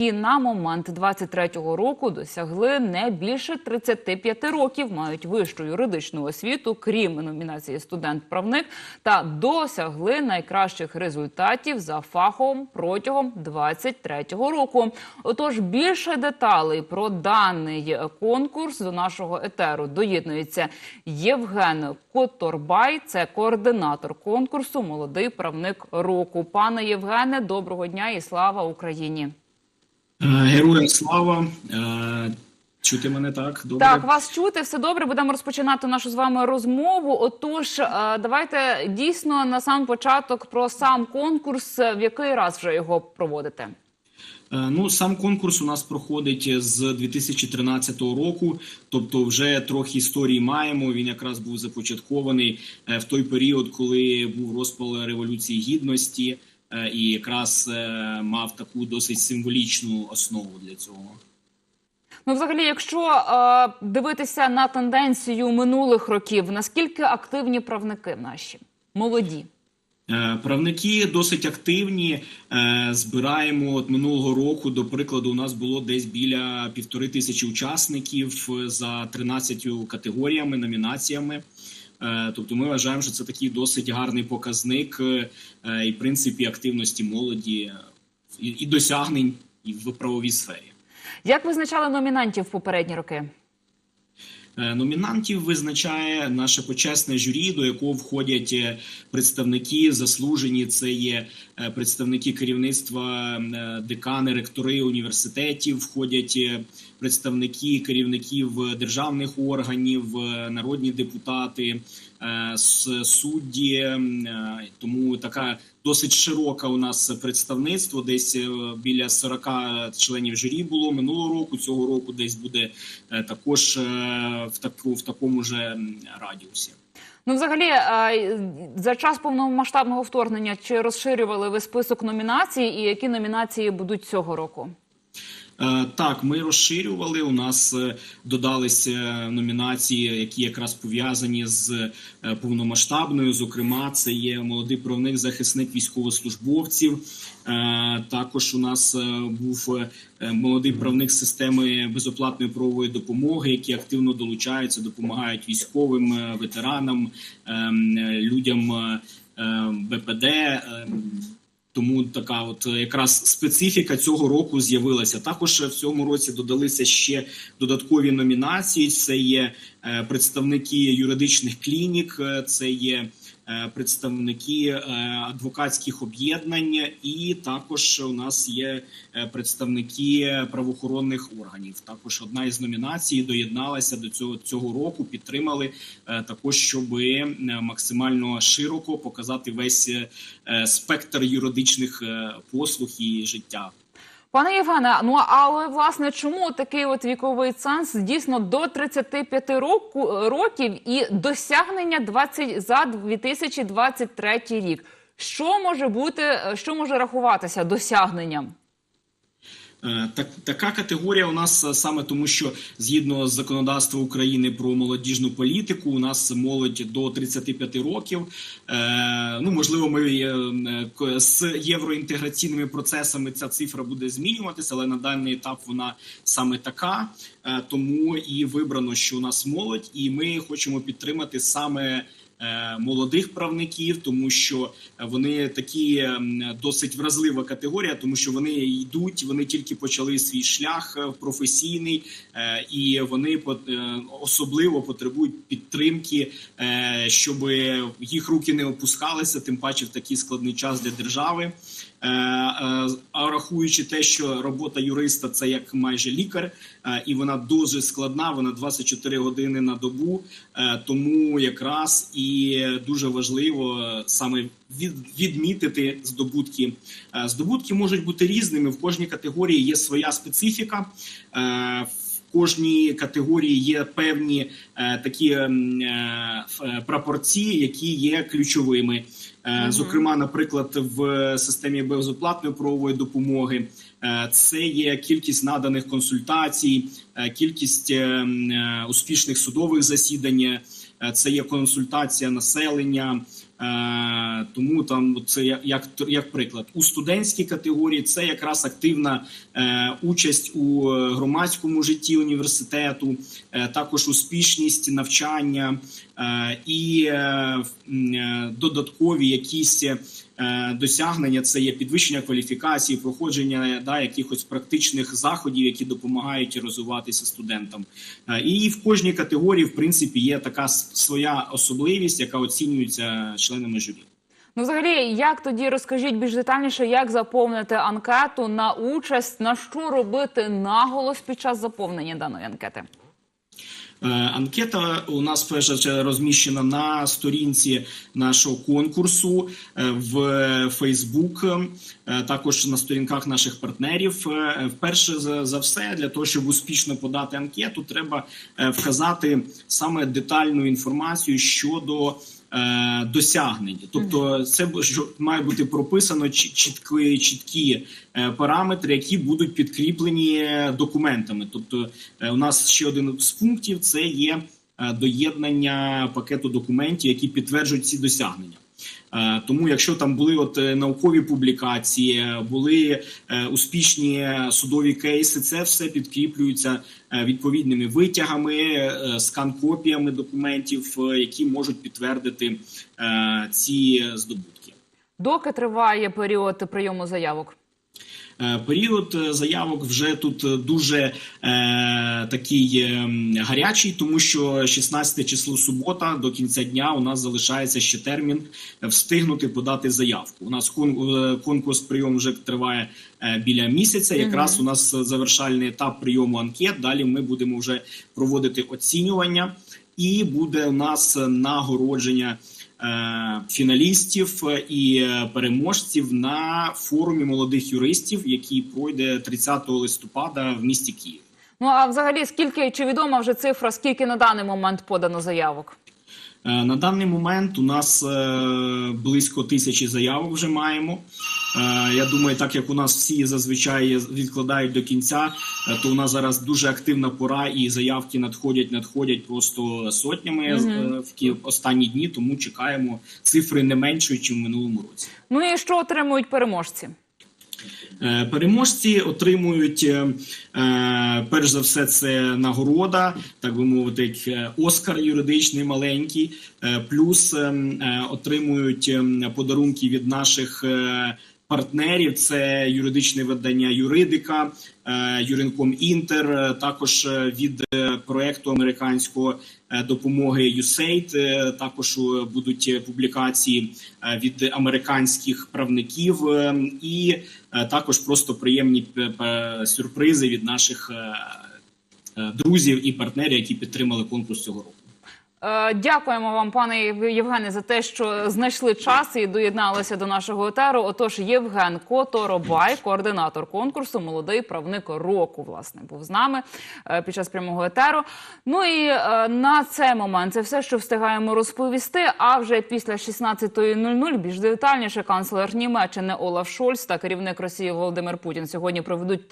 І на момент 23-го року досягли не більше 35 років, мають вищу юридичну освіту, крім номінації студент-правник, та досягли найкращих результатів за фахом протягом 23-го року. Отож, більше деталей про даний конкурс до нашого етеру доєднується Євген Которбай, це координатор конкурсу Молодий правник року. Пане Євгене, доброго дня і слава Україні. Е, Героям слава. Е, Чути мене так? Добре? Так, вас чути, все добре. Будемо розпочинати нашу з вами розмову. Отож, е, давайте дійсно на сам початок про сам конкурс. В який раз вже його проводите? Ну, сам конкурс у нас проходить з 2013 року, тобто вже трохи історії маємо. Він якраз був започаткований в той період, коли був розпал революції гідності, і якраз е, мав таку досить символічну основу для цього. Ну, взагалі, якщо е, дивитися на тенденцію минулих років, наскільки активні правники наші молоді? Е, Правники досить активні. Е, Збираємо от минулого року. До прикладу, у нас було десь біля півтори тисячі учасників е, за 13 категоріями, номінаціями. Е, Тобто, ми вважаємо, що це такий досить гарний показник е, і в принципі активності молоді і досягнень і в правовій сфері. Як визначали номінантів в попередні роки? Е, Номінантів визначає наше почесне журі, до якого входять е, представники заслужені. Це є е, представники керівництва, декани, ректори університетів, входять представники керівників державних органів, народні депутати, судді. Тому така досить широка у нас представництво. Десь е, біля 40 членів журі було минулого року. Цього року десь буде е, також е, в таку в такому же радіусі. Ну, взагалі, за час повномасштабного вторгнення чи розширювали ви список номінацій, і які номінації будуть цього року? Е, Так, ми розширювали. У нас е, додалися номінації, які якраз пов'язані з е, повномасштабною. Зокрема, це є молодий правник, захисник військовослужбовців. Також у нас був молодий правник системи безоплатної правової допомоги, які активно долучаються, допомагають військовим ветеранам, ем, людям е, е, БПД. Тому така, от е, якраз специфіка цього року з'явилася. Також в цьому році додалися ще додаткові номінації. Це є е, представники юридичних клінік, е, це є представники е, адвокатських об'єднань, і також у нас є е, представники правоохоронних органів. Також одна із номінацій доєдналася до цього цього року. Підтримали е, також, щоб е, максимально широко показати весь е, спектр юридичних е, послуг і життя. Пане Євгене, ну але власне чому такий от віковий ценз дійсно до 35 року, років і досягнення 20 за 2023 рік? Що може бути, е, що може рахуватися досягненням? Е, Так, така категорія у нас е, саме тому, що згідно з законодавства України про молодіжну політику, у нас молодь до 35 років. Е, ну можливо, ми з євроінтеграційними процесами ця цифра буде змінюватися, але на даний етап вона саме така. Тому і вибрано, що у нас молодь, і ми хочемо підтримати саме. Е, Молодих правників, тому що вони такі ем, досить вразлива категорія, тому що вони йдуть, вони тільки почали свій шлях е, професійний, е, і вони е, особливо потребують підтримки, е, щоб їх руки не опускалися, тим паче в такий складний час для держави. Е, е, А рахуючи те, що робота юриста це як майже лікар, е, і вона дуже складна, вона 24 години на добу. Тому якраз і дуже важливо саме відмітити здобутки. Здобутки можуть бути різними. В кожній категорії є своя специфіка. Кожній категорії є певні е, такі м, е, е, пропорції, які є ключовими. Е, Зокрема, наприклад, в системі безоплатної правової допомоги е, це є кількість наданих консультацій, е, кількість е, е, успішних судових засідань, е, це є консультація населення. Е, тому там це як, як, приклад у студентській категорії це якраз активна е, участь у е, громадському житті університету, також успішність навчання і додаткові якісь. Е, Досягнення це є підвищення кваліфікації, проходження да, якихось практичних заходів, які допомагають розвиватися студентам. Е, І в кожній категорії, в принципі, є така своя особливість, яка оцінюється членами журі. Ну, взагалі, як тоді розкажіть більш детальніше, як заповнити анкету на участь, на що робити наголос під час заповнення даної анкети? Е, Анкета у нас перша розміщена на сторінці нашого конкурсу е, в Facebook, е, також на сторінках наших партнерів. Вперше за все для того, щоб успішно подати анкету, треба вказати саме детальну інформацію щодо. Е, Досягнень, тобто це має бути прописано чі- чіткі, чіткі е, параметри, які будуть підкріплені документами. Тобто, е, у нас ще один з пунктів це є доєднання пакету документів, які підтверджують ці досягнення. Е, Тому, якщо там були от е, наукові публікації, е, були е, успішні судові кейси, це все підкріплюється е, відповідними витягами, е, скан-копіями документів, е, які можуть підтвердити е, ці здобутки. Доки триває період прийому заявок? Е, Період е, заявок вже тут е, дуже е, такий е, гарячий, тому що 16 число субота до кінця дня у нас залишається ще термін встигнути подати заявку. У нас кон, конкурс прийому вже триває біля місяця. Якраз у нас завершальний етап прийому анкет. Далі ми будемо вже проводити оцінювання, і буде у нас нагородження фіналістів і е, переможців на форумі молодих юристів, який пройде 30 листопада в місті Київ. Ну а взагалі, скільки чи відома вже цифра, скільки на даний момент подано заявок? Е, На даний момент у нас е, близько тисячі заявок вже маємо. Е, Я думаю, так як у нас всі зазвичай відкладають до кінця, то у нас зараз дуже активна пора, і заявки надходять, надходять просто сотнями в ті останні дні. Тому чекаємо цифри не меншої, ніж в минулому році. Ну і що отримують переможці? Е, Переможці отримують е, е, перш за все це нагорода, так би мовити, як Оскар юридичний маленький. Плюс е, е, отримують е, подарунки від наших партнерів. Це юридичне видання юридика, е, Юринком Інтер, е, також е, від проекту американського допомоги USAID. Також будуть публікації від американських правників і також просто приємні сюрпризи від наших друзів і партнерів, які підтримали конкурс цього року. Е, Дякуємо вам, пане Євгене, за те, що знайшли час і доєдналися до нашого етеру. Отож, Євген Которобай, координатор конкурсу Молодий правник року, власне, був з нами е, під час прямого етеру. Ну і е, на цей момент це все, що встигаємо розповісти. А вже після 16.00 більш детальніше канцлер Німеччини Олаф Шольц та керівник Росії Володимир Путін сьогодні проведуть